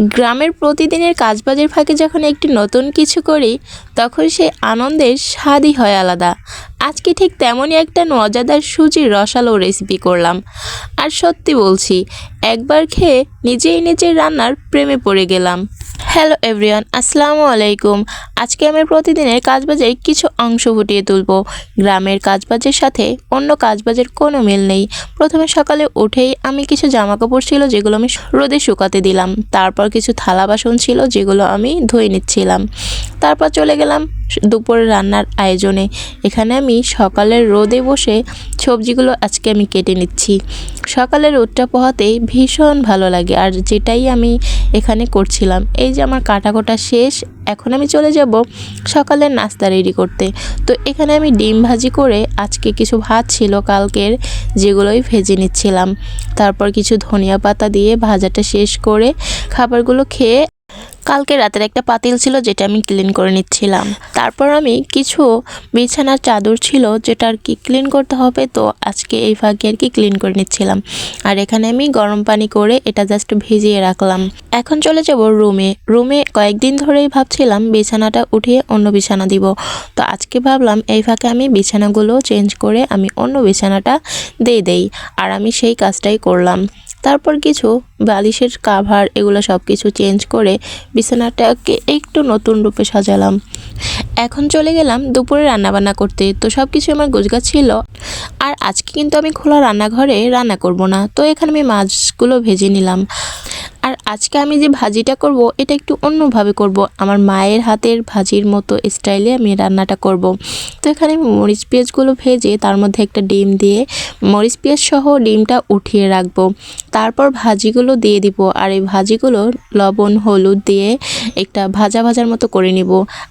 গ্রামের প্রতিদিনের কাজবাজের ফাঁকে যখন একটি নতুন কিছু করি, তখন সেই আনন্দের স্বাদই হয় আলাদা। আজকে ঠিক তেমনই একটা মজাদার সুজির রসালো রেসিপি করলাম। আর সত্যি বলছি, একবার খেয়ে নিজেই নিজের রান্নার প্রেমে পড়ে গেলাম। হ্যালো এভরিওয়ান আসসালামু আলাইকুম আজকে আমি প্রতিদিনের কাজবাজের কিছু অংশ ফুটিয়ে তুলব। গ্রামের কাজবাজের সাথে অন্য কাজবাজের কোনো মিল নেই। প্রথমে সকালে উঠেই আমি কিছু জামা কাপড় ছিল যেগুলো আমি রোদে শুকাতে দিলাম। তারপর কিছু থালা বাসন ছিল যেগুলো আমি ধুয়ে নিচ্ছিলাম। তারপর চলে গেলাম দুপুরে রান্নার আয়োজনে। এখানে আমি সকালের রোদে বসে সবজিগুলো আজকে আমি কেটে নিচ্ছি। সকালের রোদটা পোহাতেই ভীষণ ভালো লাগে আর যেটাই আমি এখানে করছিলাম। এই যে আমার কাটা কোটা শেষ, এখন আমি চলে যাব সকালের নাস্তা রেডি করতে। তো এখানে আমি ডিম ভাজি করে আজকে কিছু ভাত ছিল কালকের, যেগুলোই ভেজে নিচ্ছিলাম। তারপর কিছু ধনিয়া পাতা দিয়ে ভাজাটা শেষ করে খাবারগুলো খেয়ে কালকে রাতের একটা পাতিল ছিল যেটা আমি ক্লিন করে নিচ্ছিলাম। তারপর আমি কিছু বিছানার চাদর ছিল যেটা আর কি ক্লিন করতে হবে, তো আজকে এই ফাঁকে আর কি ক্লিন করে নিচ্ছিলাম। আর এখানে আমি গরম পানি করে এটা জাস্ট ভিজিয়ে রাখলাম। এখন চলে যাব রুমে। রুমে কয়েকদিন ধরেই ভাবছিলাম বিছানাটা উঠিয়ে অন্য বিছানা দিব। তো আজকে ভাবলাম এই ফাঁকে আমি বিছানাগুলো চেঞ্জ করে আমি অন্য বিছানাটা দিয়ে দেই। আর আমি সেই কাজটাই করলাম। তারপর কিছু বালিশের কাভার এগুলো সব কিছু চেঞ্জ করে বিছানাটাকে একটু নতুন রূপে সাজালাম। এখন চলে গেলাম দুপুরে রান্নাবান্না করতে। তো সব কিছু আমার গোছগাছ ছিল। আর আজকে কিন্তু আমি খোলা রান্নাঘরে রান্না করব না। তো এখানে আমি মাছগুলো ভেজে নিলাম। আজকে আমি যে ভাজিটা করব, এটা একটু অন্যভাবে করব। আমার মায়ের হাতের ভাজির মতো স্টাইলে আমি রান্নাটা করব। তো এখানে আমি মরিচ পেঁয়াজগুলো ভেজে তার মধ্যে একটা ডিম দিয়ে মরিচ পেঁয়াজ সহ ডিমটা উঠিয়ে রাখব। তারপর ভাজিগুলো দিয়ে দিব আর এই ভাজিগুলো লবণ, হলুদ দিয়ে একটা ভাজা ভাজার মতো করে নিব।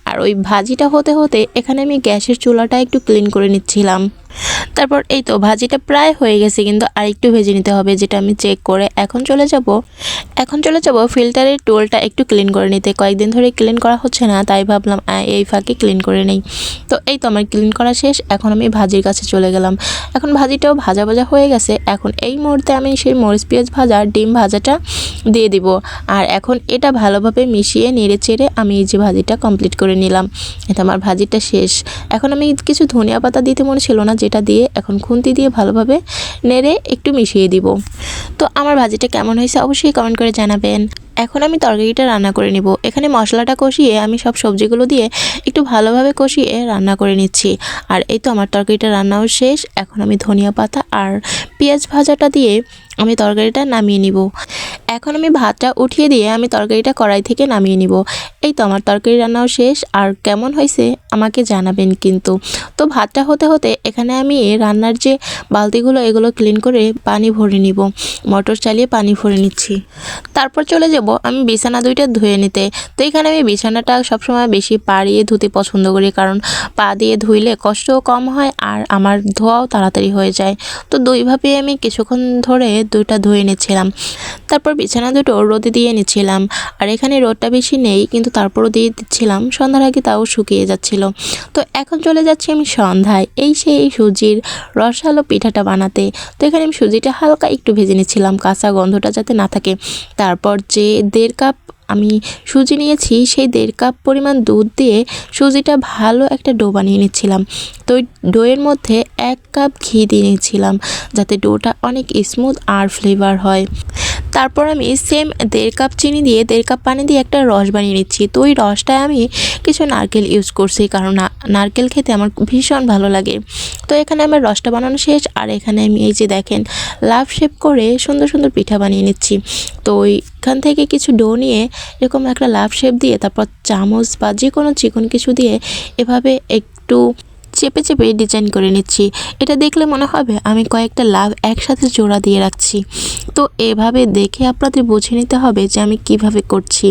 আর ওই ভাজিটা হতে হতে এখানে আমি গ্যাসের চুলাটা একটু ক্লিন করে নিচ্ছিলাম। তারপর এই তো ভাজিটা প্রায় হয়ে গেছে, কিন্তু আরেকটু ভেজে নিতে হবে, যেটা আমি চেক করে এখন চলে যাব। এখন চলে যাব ফিল্টারের টোলটা একটু ক্লিন করে নিতে। কয়েকদিন ধরে ক্লিন করা হচ্ছে না, তাই ভাবলাম এই ফাঁকে ক্লিন করে নেই। তো এই তো আমার ক্লিন করা শেষ, এখন আমি ভাজির কাছে চলে গেলাম। এখন ভাজিটাও ভাজা ভাজা হয়ে গেছে, এখন এই মুহূর্তে আমি সেই মরিচ পেঁয়াজ ভাজা, ডিম ভাজাটা দিয়ে দিব। আর এখন এটা ভালোভাবে মিশিয়ে নেড়ে চেড়ে আমি এই যে ভাজিটা কমপ্লিট করে নিলাম। এটা আমার ভাজিটা শেষ। এখন আমি কিছু ধনিয়া পাতা দিতে মনে ছিল না যেটা দিয়ে এখন খুন্তি দিয়ে ভালোভাবে নেড়ে একটু মিশিয়ে দিব। তো আমার ভাজিটা কেমন হয়েছে অবশ্যই কমেন্ট করে জানাবেন। এখন আমি তরকারিটা রান্না করে নিব। এখানে মশলাটা কষিয়ে আমি সব সবজিগুলো দিয়ে একটু ভালোভাবে কষিয়ে রান্না করে নিচ্ছি। আর এই তো আমার তরকারিটা রান্নাও শেষ। এখন আমি ধনিয়া পাতা আর পেঁয়াজ ভাজাটা দিয়ে আমি তরকারিটা নামিয়ে নিব। এখন আমি ভাতটা উঠিয়ে দিয়ে আমি তরকারিটা কড়াই থেকে নামিয়ে নিব। এই তো আমার তরকারি রান্নাও শেষ। আর কেমন হয়েছে আমাকে জানাবেন কিন্তু। তো ভাতটা হতে হতে এখানে আমি রান্নার যে বালতিগুলো, এগুলো ক্লিন করে পানি ভরে নিব। মোটর চালিয়ে পানি ভরে নিচ্ছি। তারপর চলে যাব আমি বিছানা দুইটা ধুয়ে নিতে। তো এখানে আমি বিছানাটা সবসময় বেশি পাড়িয়ে ধুতে পছন্দ করি, কারণ পা দিয়ে ধুইলে কষ্টও কম হয় আর আমার ধোয়াও তাড়াতাড়ি হয়ে যায়। তো দুইভাবে আমি কিছুক্ষণ ধরে দুইটা ধুয়ে নিচ্ছিলাম। তারপর বিছানা দুটো রোদে দিয়ে নিচ্ছিলাম। আর এখানে রোদটা বেশি নেই, কিন্তু তারপরও দিয়ে দিচ্ছিলাম। সন্ধ্যার আগে তাও শুকিয়ে যাচ্ছিল। তো এখন চলে যাচ্ছি আমি সন্ধ্যায়, এই সেই সুজির রসালো পিঠাটা বানাতে। তো এখানে আমি সুজিটা হালকা একটু ভেজে নিচ্ছিলাম, কাঁচা গন্ধটা যাতে না থাকে। তারপর যে দেড় কাপ আমি সুজি নিয়েছি, সেই দেড় কাপ পরিমাণ দুধ দিয়ে সুজিটা ভালো একটা ডো বানিয়ে নিচ্ছিলাম। তো ডোয়ের মধ্যে এক কাপ ঘি দিয়ে নিচ্ছিলাম, যাতে ডোটা অনেক স্মুথ আর ফ্লেভার হয়। তারপর আমি সেম দেড় কাপ চিনি দিয়ে, দেড় কাপ পানি দিয়ে একটা রস বানিয়ে নিচ্ছি। তো ওই রসটায় আমি কিছু নারকেল ইউজ করছি, কারণ নারকেল খেতে আমার ভীষণ ভালো লাগে। তো এখানে আমার রসটা বানানো শেষ, আর এখানে আমি এই যে দেখেন লাভ শেপ করে সুন্দর সুন্দর পিঠা বানিয়ে নিচ্ছি। তো ওইখান থেকে কিছু ডো নিয়ে এরকম একটা লাভ শেপ দিয়ে, তারপর চামচ বা যে কোনো চিকন কিছু দিয়ে এভাবে একটু চেপে চেপে ডিজাইন করে নিচ্ছি। এটা দেখলে মনে হবে আমি কয়েকটা লাভ একসাথে জোড়া দিয়ে রাখছি। তো এভাবে দেখে আপনাদের বুঝে নিতে হবে যে আমি কীভাবে করছি।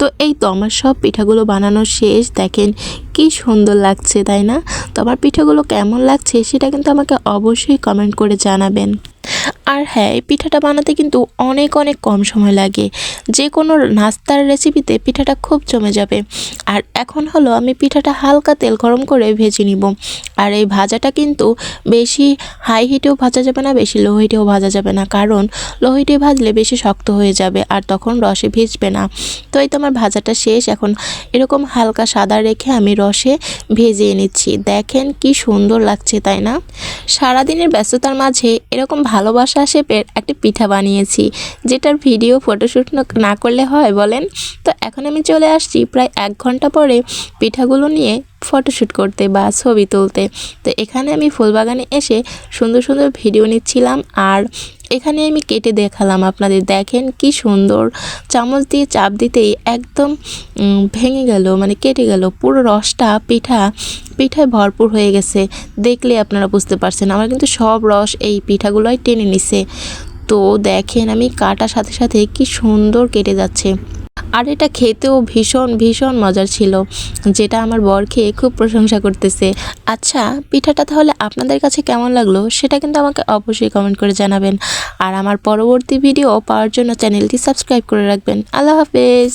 তো এই তো আমার সব পিঠাগুলো বানানো শেষ। দেখেন কি সুন্দর লাগছে, তাই না? তো আমার পিঠাগুলো কেমন লাগছে সেটা কিন্তু আমাকে অবশ্যই কমেন্ট করে জানাবেন। আর হ্যাঁ এই পিঠাটা বানাতে কিন্তু অনেক অনেক কম সময় লাগে। যে কোনো নাস্তার রেসিপিতে পিঠাটা খুব জমে যাবে। আর এখন হলো আমি পিঠাটা হালকা তেল গরম করে ভেজে নিব। আর এই ভাজাটা কিন্তু বেশি হাই হিটেও ভাজা যাবে না, বেশি লো হিটেও ভাজা যাবে না। কারণ লো হিটে ভাজলে বেশি শক্ত হয়ে যাবে আর তখন রসে ভিজবে না। তো এই তো আমার ভাজাটা শেষ। এখন এরকম হালকা সাদা রেখে আমি রসে ভেজে নিচ্ছি। দেখেন কি সুন্দর লাগছে, তাই না? সারাদিনের ব্যস্ততার মাঝে এরকম ভালোবাসা শেপের একটি পিঠা বানিয়েছি, যেটার ভিডিও ফটোশ্যুট না করলে হয় বলেন। তো এখন আমি চলে আসছি প্রায় এক ঘণ্টা পরে পিঠাগুলো নিয়ে ফটোশ্যুট করতে বা ছবি তুলতে। তো এখানে আমি ফুলবাগানে এসে সুন্দর সুন্দর ভিডিও নিচ্ছিলাম আর এখানে আমি কেটে দেখালাম, আপনাদের দেখেন কি সুন্দর। চামচ দিয়ে চাপ দিতেই একদম ভেঙে গেল মানে কেটে গেল, পুরো রসটা পিঠা, পিঠায় ভরপুর হয়ে গেছে। দেখলে আপনারা বুঝতে পারছেন, আমার কিন্তু সব রস এই পিঠাগুলোই টেনে নিছে। তো দেখেন আমি কাটার সাথে সাথে কি সুন্দর কেটে যাচ্ছে। আর এটা খেতেও ভীষণ ভীষণ মজার ছিল। যেটা আমার বর খেয়ে খুব প্রশংসা করতেছে। আচ্ছা পিঠাটা তাহলে আপনাদের কাছে কেমন লাগল সেটা কিন্তু আমাকে অবশ্যই কমেন্ট করে জানাবেন। আর আমার পরবর্তী ভিডিও পাওয়ার জন্য চ্যানেলটি সাবস্ক্রাইব করে রাখবেন। আল্লাহ হাফেজ!